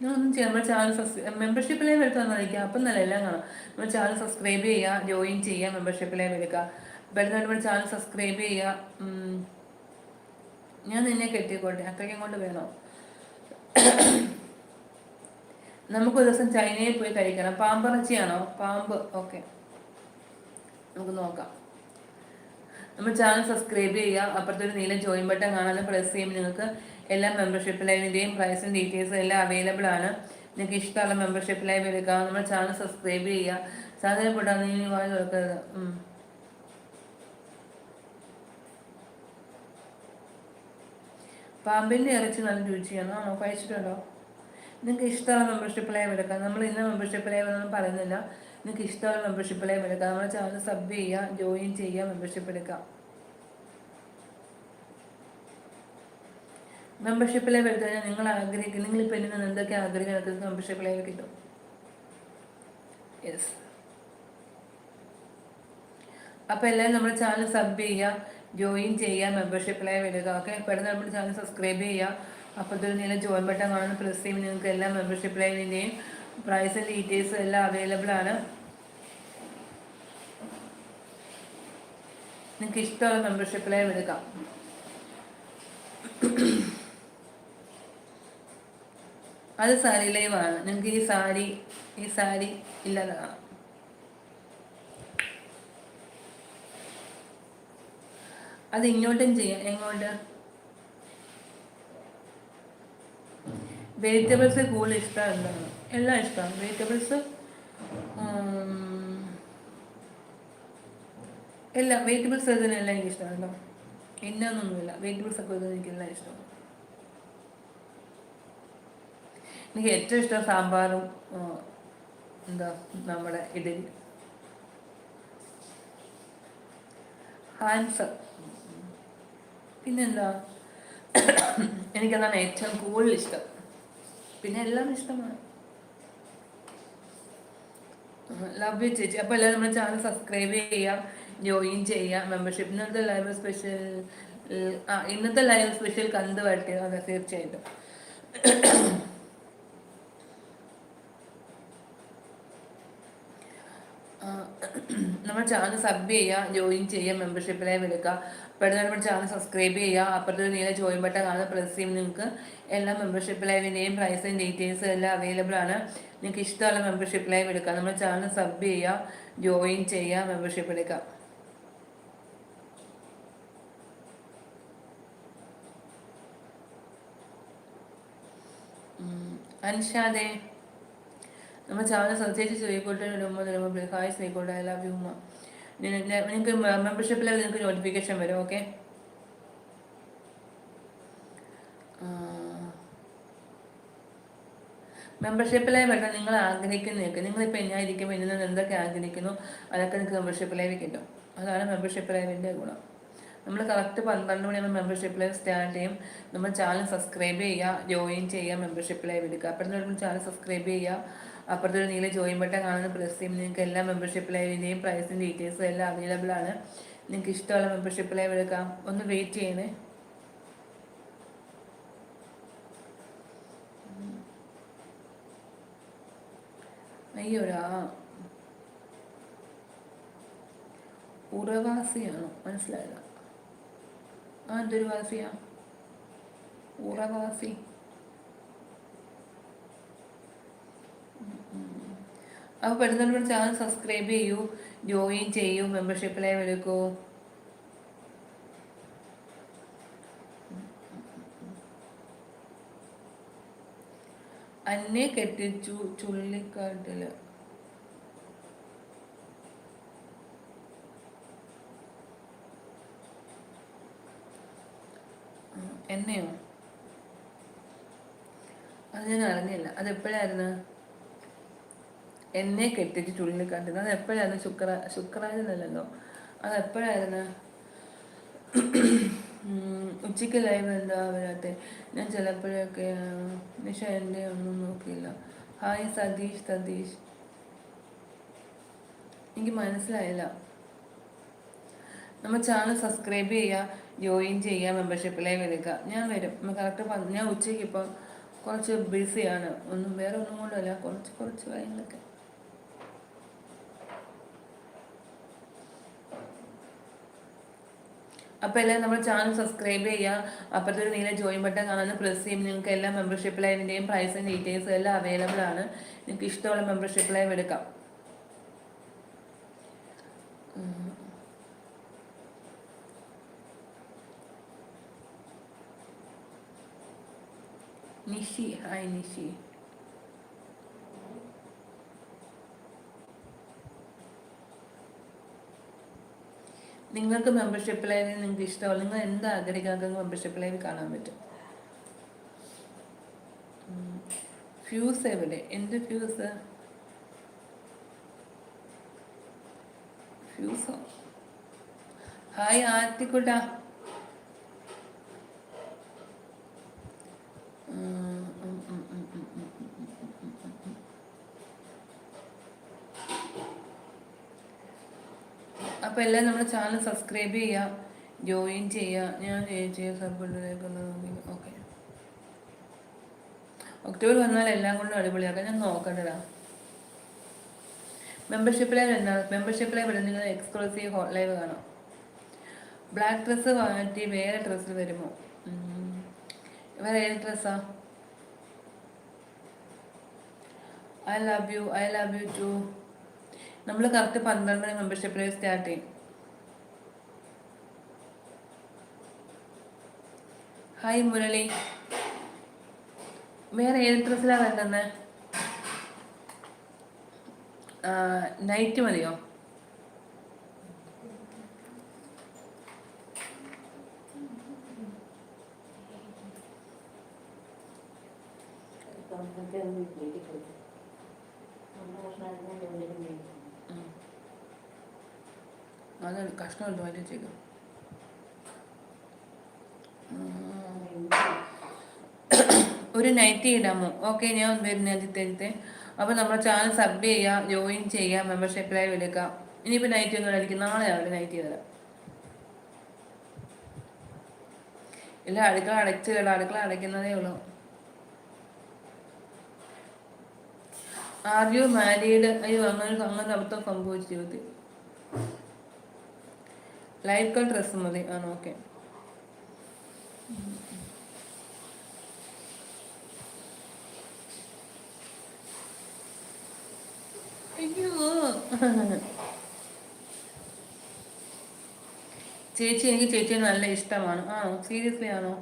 നിങ്ങളൊന്നും ചെയ്യാം. നമ്മുടെ ചാനൽ സബ്സ്ക്രൈബ് മെമ്പർഷിപ്പിലേക്ക് എടുത്ത് തന്നിരിക്കുക അപ്പം നല്ല എല്ലാം കാണാം. നമ്മുടെ ചാനൽ സബ്സ്ക്രൈബ് ചെയ്യുക ജോയിൻ ചെയ്യുക മെമ്പർഷിപ്പിലേക്ക് എടുക്കുക. അപ്പം നമ്മുടെ ചാനൽ സബ്സ്ക്രൈബ് ചെയ്യുക ഞാൻ നിന്നെ കെട്ടിക്കോട്ടെ. അക്കയ്ക്കും കൊണ്ട് വേണോ? നമുക്ക് ഒരു ദിവസം ചൈനയിൽ പോയി കഴിക്കണം. പാമ്പിറച്ചിയാണോ പാമ്പ്. ഓക്കെ. നമുക്ക് നോക്കാം. നമ്മൾ ചാനൽ സബ്സ്ക്രൈബ് ചെയ്യുക. അപ്പുറത്തെ ഒരു നീല ജോയിൻ ബട്ടൺ കാണാനും പ്രസ് ചെയ്യുമ്പോൾ നിങ്ങൾക്ക് എല്ലാ മെമ്പർഷിപ്പ് ലൈവിന്റെയും പ്രൈസും ഡീറ്റെയിൽസും എല്ലാം അവൈലബിൾ ആണ്. നിങ്ങൾക്ക് ഇഷ്ടമുള്ള മെമ്പർഷിപ്പ് ലൈവ് എടുക്കാം. നമ്മൾ ചാനൽ സബ്സ്ക്രൈബ് ചെയ്യുക. സാധനപ്പെട്ടാൽ നീ വായി തുറക്കരുത്. പാമ്പിന്റെ ഇറച്ചി നല്ല രുചിയാണ്. ആണോ കഴിച്ചിട്ടുണ്ടോ? നിങ്ങൾക്ക് ഇഷ്ടമുള്ള മെമ്പർഷിപ്പ് ലൈവ് എടുക്കാം. നമ്മൾ ഇന്ന മെമ്പർഷിപ്പ് ലൈവ് എന്നൊന്നും പറയുന്നില്ല. നിങ്ങൾക്ക് ഇഷ്ടമുള്ള മെമ്പർഷിപ്പ് ലൈവ് എടുക്കാം. നമ്മുടെ ചാനൽ സബ് ചെയ്യുക ജോയിൻ ചെയ്യുക മെമ്പർഷിപ്പ് എടുക്കാം. മെമ്പർഷിപ്പ് ലൈവ് എടുത്തു കഴിഞ്ഞാൽ നിങ്ങൾ ആഗ്രഹിക്കുന്ന നിങ്ങൾ എന്നിൽ നിന്ന് എന്തൊക്കെ ആഗ്രഹിക്കുന്നത് മെമ്പർഷിപ്പ് ലൈവ് കിട്ടും? യെസ് അപ്പോൾ എല്ലാവരും നമ്മുടെ ചാനൽ സബ് ചെയ്യുക ജോയിൻ ചെയ്യുക മെമ്പർഷിപ്പിലായി വരിക ഓക്കെ പെട്ടെന്ന് നമ്മുടെ ചാനൽ സബ്സ്ക്രൈബ് ചെയ്യുക. അപ്പോഴത്തെ നീല ജോയിൻ ബട്ടൺ കാണുന്ന പ്രസ് ചെയ്യുമ്പോൾ നിങ്ങൾക്ക് എല്ലാ മെമ്പർഷിപ്പ് ലൈവിന്റെയും പ്രൈസും ഡീറ്റെയിൽസും എല്ലാം അവൈലബിൾ ആണ്. നിങ്ങൾക്ക് ഇഷ്ടമുള്ള മെമ്പർഷിപ്പ് ലൈവ് എടുക്കാം അത് സാരി ലൈവാണ് നിങ്ങൾക്ക് ഈ സാരി ഈ സാരി ഇല്ലാതെ കാണാം അത് ഇങ്ങോട്ടും ചെയ്യാം. എങ്ങോട്ട്? വെജിറ്റബിൾസ് കൂടുതൽ ഇഷ്ടം എന്താണ് എല്ലാം ഇഷ്ടമാണ്. വെജിറ്റബിൾസ് എല്ലാം വെജിറ്റബിൾസ് എഴുതുന്നതെല്ലാം എനിക്ക് ഇഷ്ടമാണ് കേട്ടോ എന്നൊന്നുമില്ല വെജിറ്റബിൾസ് ഒക്കെ എഴുതുന്നത് എനിക്ക് എല്ലാം ഇഷ്ടമാണ്. എനിക്ക് ഏറ്റവും ഇഷ്ടം സാമ്പാറും എന്താ നമ്മുടെ ഇഡലി. ഹാൻസർ പിന്നെന്താ? എനിക്കതാണ് ഏറ്റവും കൂടുതൽ ഇഷ്ടം. പിന്നെ എല്ലാം ഇഷ്ടമാണ്. ലവ് യു ചേച്ചി. അപ്പോൾ എല്ലാവരും നമ്മുടെ ചാനൽ സബ്സ്ക്രൈബ് ചെയ്യാം ജോയിൻ ചെയ്യാം മെമ്പർഷിപ്പ് ഇന്നത്തെ ലൈവ് സ്പെഷ്യൽ ഇന്നത്തെ ലൈവ് സ്പെഷ്യൽ കണ്ട് വരട്ടെ. അതെ തീർച്ചയായിട്ടും. നമ്മുടെ ചാനൽ സബ് ചെയ്യുക ജോയിൻ ചെയ്യുക മെമ്പർഷിപ്പ് ലൈവ് എടുക്കുക. പെട്ടെന്ന് നമ്മുടെ ചാനൽ സബ്സ്ക്രൈബ് ചെയ്യുക. അപ്പുറത്തെ നീല ജോയിൻ ബട്ടൺ കാണുന്ന പ്ലസ് ചെയ്യും നിങ്ങൾക്ക് എല്ലാ മെമ്പർഷിപ്പ് ലൈവിന്റെയും പ്രൈസും ഡീറ്റെയിൽസും എല്ലാം അവൈലബിൾ ആണ്. നിങ്ങൾക്ക് ഇഷ്ടമുള്ള മെമ്പർഷിപ്പ് ലൈവ് എടുക്കുക. നമ്മൾ ചാനൽ സബ് ചെയ്യുക ജോയിൻ ചെയ്യുക മെമ്പർഷിപ്പ് എടുക്കുക. അൻഷാദേ. നമ്മുടെ ചാനൽ സബ്സ്ക്രൈബ് ചെയ്യിക്കോട്ടെ ഇടുമ്പോൾ ഹായ് സ്നേഹിക്കോട്ടെ ഐ ലവ് യു ഉമ്മ. നിങ്ങൾക്ക് മെമ്പർഷിപ്പ് ലെവൽ നിങ്ങൾക്ക് നോട്ടിഫിക്കേഷൻ വരും ഓക്കെ മെമ്പർഷിപ്പിലായി വേണ്ട നിങ്ങൾ ആഗ്രഹിക്കുന്നതൊക്കെ. നിങ്ങളിപ്പോൾ എന്നായിരിക്കും എന്നിൽ എന്തൊക്കെ ആഗ്രഹിക്കുന്നു അതൊക്കെ നിങ്ങൾക്ക് മെമ്പർഷിപ്പ് ലൈവ് കിട്ടും അതാണ് മെമ്പർഷിപ്പ് ലൈവിന്റെ ഗുണം. നമ്മൾ കറക്റ്റ് പന്ത്രണ്ട് മണിയാകുമ്പോൾ മെമ്പർഷിപ്പ് ലൈവ് സ്റ്റാർട്ട് ചെയ്യും. നമ്മൾ ചാനൽ സബ്സ്ക്രൈബ് ചെയ്യുക ജോയിൻ ചെയ്യുക മെമ്പർഷിപ്പ് ലൈവ് എടുക്കുക അപ്പോഴത്തെ നമ്മൾ ചാനൽ സബ്സ്ക്രൈബ് ചെയ്യുക അപ്പുറത്തെ ഒരു നീല ജോയിൻ ബട്ടൺ കാണുന്ന പ്രസ് ചെയ്യും നിങ്ങൾക്ക് എല്ലാ മെമ്പർഷിപ്പ് ലൈവിന്റെയും പ്രൈസിന്റെ ഡീറ്റെയിൽസും എല്ലാം അവൈലബിൾ ആണ്. നിങ്ങൾക്ക് ഇഷ്ടമുള്ള മെമ്പർഷിപ്പ് ലൈവ് എടുക്കാം. ഒന്ന് വെയിറ്റ് ചെയ്യണേ. അയ്യോടാ ഉറവാസിയാണോ? മനസ്സിലായതാ ആ എന്തൊരു വാസിയാ ഉറവാസി. അപ്പോൾ പെട്ടെന്ന് ചാനൽ സബ്സ്ക്രൈബ് ചെയ്യൂ ജോയിൻ ചെയ്യൂ മെമ്പർഷിപ്പിലായി എടുക്കൂ അന്നെ കെട്ടിച്ചു ചുള്ളിക്കാട്ടിൽ. എന്നെയോ? അത് ഞാൻ അറിഞ്ഞില്ല. അത് എന്നെ കെട്ടിട്ട് ചുള്ളിക്കാട്ടുന്നത് അത് എപ്പോഴായിരുന്നു? ശുക്ര ശുക്രാചനല്ലോ അത് എപ്പോഴായിരുന്നു? ഉച്ചയ്ക്ക് ലൈവ് എന്താ വരാത്തെ? ഞാൻ ചിലപ്പോഴൊക്കെ നിഷ എന്റെ ഒന്നും നോക്കിയില്ല. ഹായ് സതീഷ് സതീഷ്. എനിക്ക് മനസ്സിലായില്ല. നമ്മൾ ചാനൽ സബ്സ്ക്രൈബ് ചെയ്യുക ജോയിൻ ചെയ്യുക മെമ്പർഷിപ്പിലേക്ക് എടുക്കുക ഞാൻ വരും. കറക്റ്റ് പറഞ്ഞു ഞാൻ ഉച്ചയ്ക്ക് ഇപ്പം കുറച്ച് ബിസിയാണ് ഒന്നും വേറെ ഒന്നും കൊണ്ടല്ല കുറച്ച് കുറച്ച് കാര്യങ്ങളൊക്കെ. അപ്പോൾ എല്ലാവരും നമ്മുടെ ചാനൽ സബ്സ്ക്രൈബ് ചെയ്യുക അപ്പുറത്തെ ഒരു നീല ജോയിൻ ബട്ടൺ കാണാൻ പ്രസ് ചെയ്യും നിങ്ങൾക്ക് എല്ലാ മെമ്പർഷിപ്പ് ലൈനിന്റെയും പ്രൈസും ഡീറ്റെയിൽസും എല്ലാം അവൈലബിൾ ആണ്. നിങ്ങൾക്ക് ഇഷ്ടമുള്ള മെമ്പർഷിപ്പ് ലൈവ് എടുക്കാം. നിഷി ഹായ് നിഷി. നിങ്ങൾക്ക് മെമ്പർഷിപ്പ് ലൈനിൽ നിങ്ങൾക്ക് ഇഷ്ടമല്ല നിങ്ങൾ എന്ത് ആഗ്രഹിക്കാത്ത മെമ്പർഷിപ്പ് ലൈവ് കാണാൻ പറ്റും? ഫ്യൂസ് എവിടെ? എന്ത് ഫ്യൂസ് ഫ്യൂസോ ഹായ് ആർത്തിക്കുട്ടാ അപ്പോൾ എല്ലാം നമ്മുടെ ചാനൽ സബ്സ്ക്രൈബ് ചെയ്യുക ജോയിൻ ചെയ്യുക ഞാൻ ചെയ്യുക സബ്ബിളിലേക്കുള്ള ഓക്കെ ഒക്ടോബർ വന്നാൽ എല്ലാം കൊണ്ടും അടിപൊളിയാക്കാം ഞാൻ നോക്കണ്ടതാ. മെമ്പർഷിപ്പിലെ മെമ്പർഷിപ്പിലെ നിങ്ങൾ എക്സ്ക്ലൂസീവ് ഹോട്ട് ലൈവ് കാണാം. ബ്ലാക്ക് ഡ്രസ്സ് മാറ്റി വേറെ ഡ്രസ്സിൽ വരുമോ? വേറെ ഏത് ഡ്രസ്സാ I love you I love you too നമ്മൾ കറക്റ്റ് പന്ത്രണ്ട് മണി മെമ്പർഷിപ്പിൽ സ്റ്റാർട്ട് ചെയ്യും. ഹായ് മുരളി. വേറെ ഏത് ഡ്രസ്സിലാണ് വേണ്ടത് നൈറ്റ് മതിയോ? അത് കഷ്ണം എടുത്ത് മാറ്റി വെച്ചേക്കും ഒരു നൈറ്റി ഇടാമോ ഓക്കെ ഞാൻ വരുന്ന ആദ്യത്തെ അപ്പോൾ നമ്മുടെ ചാനൽ സബ് ചെയ്യുക ജോയിൻ ചെയ്യുക മെമ്പർഷിപ്പിലായി എടുക്കാം ഇനിയിപ്പോൾ നൈറ്റ് ഒന്നും അടിക്കും നാളെ അവിടെ നൈറ്റ് തരാം ഇല്ല അടുക്കള അടച്ചില്ല അടുക്കള അടയ്ക്കുന്നതേ ഉള്ളൂ. Are you married. അയ്യോ അങ്ങനെ അങ്ങനെ അബദ്ധം സംഭവിച്ചു ജീവിതത്തിൽ ലൈറ്റ് കളർ ഡ്രസ്സ് മതി. ആ ഓക്കെ ചേച്ചി എനിക്ക് ചേച്ചിയെ നല്ല ഇഷ്ടമാണ്. ആ സീരിയസ്ലി ആണോ?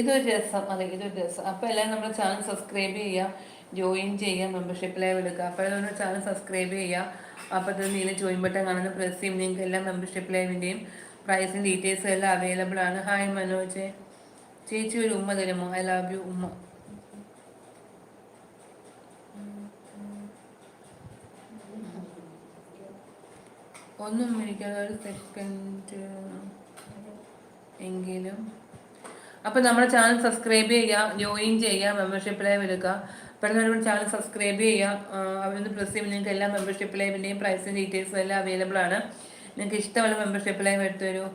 ഇതൊരു രസം അതെ ഇതൊരു രസം. അപ്പോൾ എല്ലാവരും നമ്മുടെ ചാനൽ സബ്സ്ക്രൈബ് ചെയ്യുക ജോയിൻ ചെയ്യുക മെമ്പർഷിപ്പ് ലൈവ് എടുക്കുക അപ്പോൾ നമ്മുടെ ചാനൽ സബ്സ്ക്രൈബ് ചെയ്യുക അപ്പോൾ അത് നീല ജോയിൻ ബട്ടൺ കാണുന്ന പ്രസ് ചെയ്യും. നിങ്ങൾക്ക് എല്ലാ മെമ്പർഷിപ്പ് ലൈവിന്റെയും പ്രൈസും ഡീറ്റെയിൽസും എല്ലാം അവൈലബിൾ ആണ്. ഹായ് മനോജ്. ചേച്ചി ഒരു ഉമ്മ തരുമോ? ഐ ലവ് യു ഉമ്മ. ഒന്നും എനിക്കത് ഒരു സെക്കൻഡ് എങ്കിലും അപ്പോൾ നമ്മുടെ ചാനൽ സബ്സ്ക്രൈബ് ചെയ്യുക ജോയിൻ ചെയ്യുക മെമ്പർഷിപ്പ് ലൈവ് എടുക്കുക പെട്ടെന്ന് നമ്മുടെ ചാനൽ സബ്സ്ക്രൈബ് ചെയ്യുക അവിടുന്ന് പ്രസ് ചെയ്യുമ്പോൾ നിങ്ങൾക്ക് എല്ലാ മെമ്പർഷിപ്പ് ലൈവിന്റെയും പ്രൈസും ഡീറ്റെയിൽസും എല്ലാം അവൈലബിൾ ആണ്. നിങ്ങൾക്ക് ഇഷ്ടമുള്ള മെമ്പർഷിപ്പ് ലൈവ് എടുത്തു തരൂ.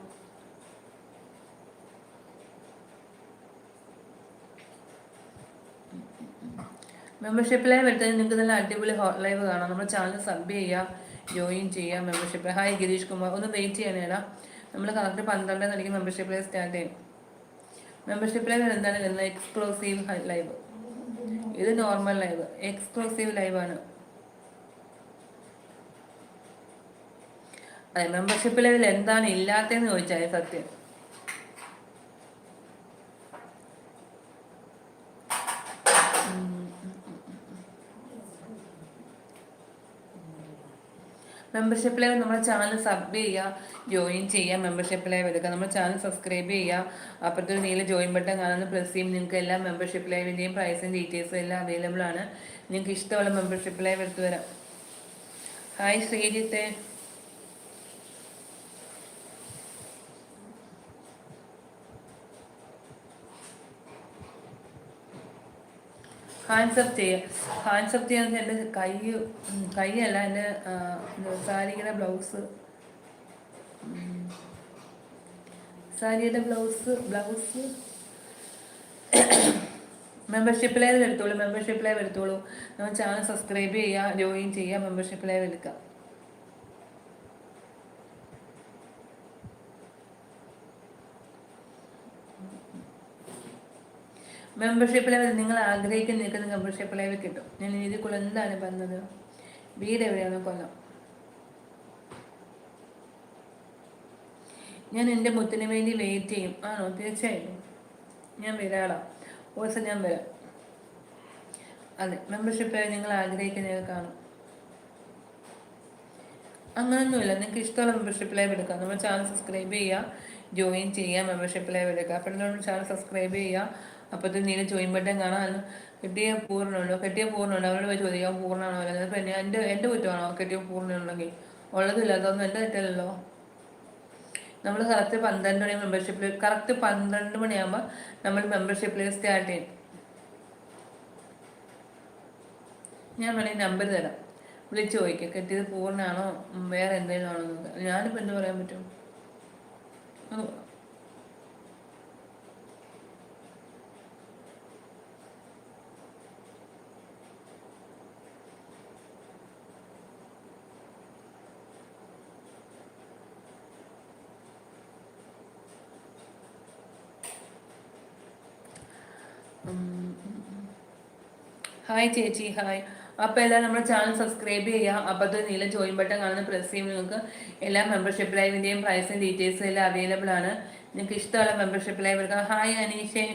മെമ്പർഷിപ്പ് ലൈവ് എടുത്താൽ നിങ്ങൾക്ക് നല്ല അടിപൊളി ഹോട്ട് ലൈവ് കാണാം. നമ്മുടെ ചാനൽ സബ് ചെയ്യുക ജോയിൻ ചെയ്യുക മെമ്പർഷിപ്പ് ഹായ് ഗിരീഷ് കുമാർ ഒന്ന് വെയിറ്റ് ചെയ്യണേടാ. നമ്മൾ കറക്റ്റ് പന്ത്രണ്ട് മണിക്ക് മെമ്പർഷിപ്പ് ലൈവ് സ്റ്റാർട്ട് ചെയ്യും. മെമ്പർഷിപ്പ് ലൈവ് എന്താണ് വരുന്നത്? എക്സ്ക്ലൂസീവ് ലൈവ് ഇത് നോർമൽ ലൈവ് എക്സ്ക്ലൂസീവ് ലൈവാണ് അതെ മെമ്പർഷിപ്പ് ലൈവിൽ എന്താണ് ഇല്ലാത്തതെന്ന് ചോദിച്ചാൽ സത്യം. മെമ്പർഷിപ്പ് ലൈവ് നമ്മുടെ ചാനൽ സബ് ചെയ്യുക ജോയിൻ ചെയ്യുക മെമ്പർഷിപ്പ് ലൈവ് എടുക്കുക നമ്മുടെ ചാനൽ സബ്സ്ക്രൈബ് ചെയ്യുക അപ്പുറത്തെ ഒരു നീല ജോയിൻ ബട്ടൺ കാണുന്ന പ്രസ് ചെയ്യും. നിങ്ങൾക്ക് എല്ലാ മെമ്പർഷിപ്പ് ലൈവിന്റെയും പ്രൈസും ഡീറ്റെയിൽസും എല്ലാം അവൈലബിൾ ആണ്. നിങ്ങൾക്ക് ഇഷ്ടമുള്ള മെമ്പർഷിപ്പ് ലൈവ് എടുത്തു വരാം. ഹായ് ശ്രീജിത്തെ. ഹാൻഡ്സ് അപ്പ് ചെയ്യുക ഹാൻഡ്സ് അപ്പ് ചെയ്യാൻ എന്റെ കൈ കൈയല്ല എന്റെ സാരിയുടെ ബ്ലൗസ്. സാരിയുടെ ബ്ലൗസ് ബ്ലൗസ്. മെമ്പർഷിപ്പിലേ ലൈവ് മെമ്പർഷിപ്പിലേ നമ്മൾ ചാനൽ സബ്സ്ക്രൈബ് ചെയ്യുക ജോയിൻ ചെയ്യുക മെമ്പർഷിപ്പിലേ എടുക്കുക മെമ്പർഷിപ്പ് ലെവൽ നിങ്ങൾ ആഗ്രഹിക്കുന്ന നിൽക്കുന്ന മെമ്പർഷിപ്പ് ലെവൽ കിട്ടും. ഞാൻ ഇതിക്കുള്ള എന്താണ് പറഞ്ഞത്? വീട് എവിടെയാണ് കൊല്ലം? ഞാൻ എന്റെ മുത്തിന് വേണ്ടി വെയിറ്റ് ചെയ്യും. ആണോ? തീർച്ചയായിട്ടും. ഞാൻ വരാളാം ഒരു ഞാൻ വരാം. അതെ മെമ്പർഷിപ്പ് നിങ്ങൾ ആഗ്രഹിക്കുന്നത് കാണും. അങ്ങനൊന്നുമില്ല. നിങ്ങൾക്ക് ഇഷ്ടമുള്ള മെമ്പർഷിപ്പ് ലൈവ് എടുക്കാം. നമ്മൾ ചാനൽ സബ്സ്ക്രൈബ് ചെയ്യുക ജോയിൻ ചെയ്യുക മെമ്പർഷിപ്പ് ലൈവ് എടുക്കുക. അപ്പോൾ നമ്മൾ ചാനൽ സബ്സ്ക്രൈബ് ചെയ്യുക. അപ്പോഴത്തെ നീല ജോയിൻ ബട്ടൺ കാണാൻ കെട്ടിയ പൂർണമുണ്ടോ? കെട്ടിയ പൂർണമുണ്ടോ? അവരോട് പോയി ചോദിക്കാം പൂർണമാണോ അല്ലെങ്കിൽ അപ്പം എന്റെ എന്റെ കുറ്റമാണോ കെട്ടിയ പൂർണമുണ്ടെങ്കിൽ? ഉള്ളതില്ല അതൊന്നും എന്റെ തെറ്റല്ലല്ലോ. നമ്മൾ കറക്റ്റ് പന്ത്രണ്ട് മണി മെമ്പർഷിപ്പിൽ കറക്റ്റ് പന്ത്രണ്ട് മണിയാകുമ്പോൾ നമ്മൾ മെമ്പർഷിപ്പിൽ സ്റ്റാർട്ട് ചെയ്യും. ഞാൻ വേണമെങ്കിൽ നമ്പർ തരാം. വിളിച്ച് ചോദിക്കുക കെട്ടിയത് പൂർണമാണോ? വേറെ എന്തെങ്കിലും ആണോ ഞാനിപ്പോൾ എന്ത് പറയാൻ പറ്റും? ഹായ് ചേച്ചി. ഹായ് അപ്പോൾ എല്ലാം നമ്മുടെ ചാനൽ സബ്സ്ക്രൈബ് ചെയ്യുക. അപ്പോൾ അത് നീല ജോയിൻ ബട്ടൺ കാണുന്ന പ്രസ് ചെയ്യുമ്പോൾ നിങ്ങൾക്ക് എല്ലാ മെമ്പർഷിപ്പ് ലൈവിന്റെയും പ്രൈസും ഡീറ്റെയിൽസും എല്ലാം അവൈലബിൾ ആണ്. നിങ്ങൾക്ക് ഇഷ്ടമുള്ള മെമ്പർഷിപ്പ് ലൈവ് എടുക്കാം. ഹായ് അനീഷേ.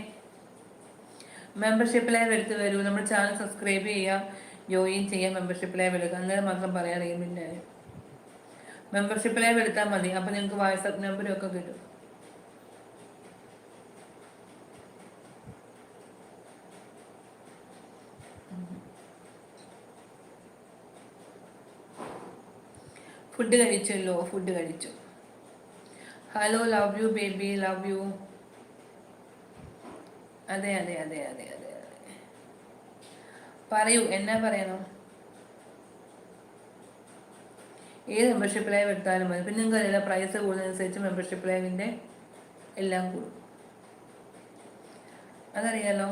മെമ്പർഷിപ്പ് ലൈവ് എടുത്ത് വരൂ. നമ്മുടെ ചാനൽ സബ്സ്ക്രൈബ് ചെയ്യുക. ജോയിൻ ചെയ്യുക മെമ്പർഷിപ്പ് ലൈവ് എടുക്കുക അങ്ങനെ മാത്രം പറയാൻ അറിയുന്നില്ല മെമ്പർഷിപ്പ് ലൈവ് എടുത്താൽ മതി. അപ്പോൾ നിങ്ങൾക്ക് വാട്സപ്പ് നമ്പറും ഒക്കെ കിട്ടും. ഫുഡ് കഴിച്ചല്ലോ ഫുഡ് കഴിച്ചു. Hello love you baby love you അതെ അതെ അതെ അതെ അതെ അതെ. പറയൂ എന്നാ പറയണം? ഏത് മെമ്പർഷിപ്പ് ലൈവ് എടുത്താലും മതി. പിന്നെ നിങ്ങൾക്ക് അറിയില്ല പ്രൈസ് കൂടുന്നതനുസരിച്ച് മെമ്പർഷിപ്പ് ലൈവിന്റെ എല്ലാം കൂടും. അതറിയാലോ?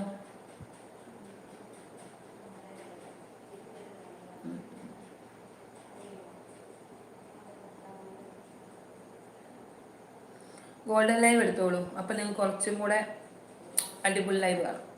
ഗോൾഡൻ ലൈവ് എടുത്തോളൂ. അപ്പം നിങ്ങൾക്ക് കുറച്ചും കൂടെ അടിപൊളി ലൈവ് കാണും.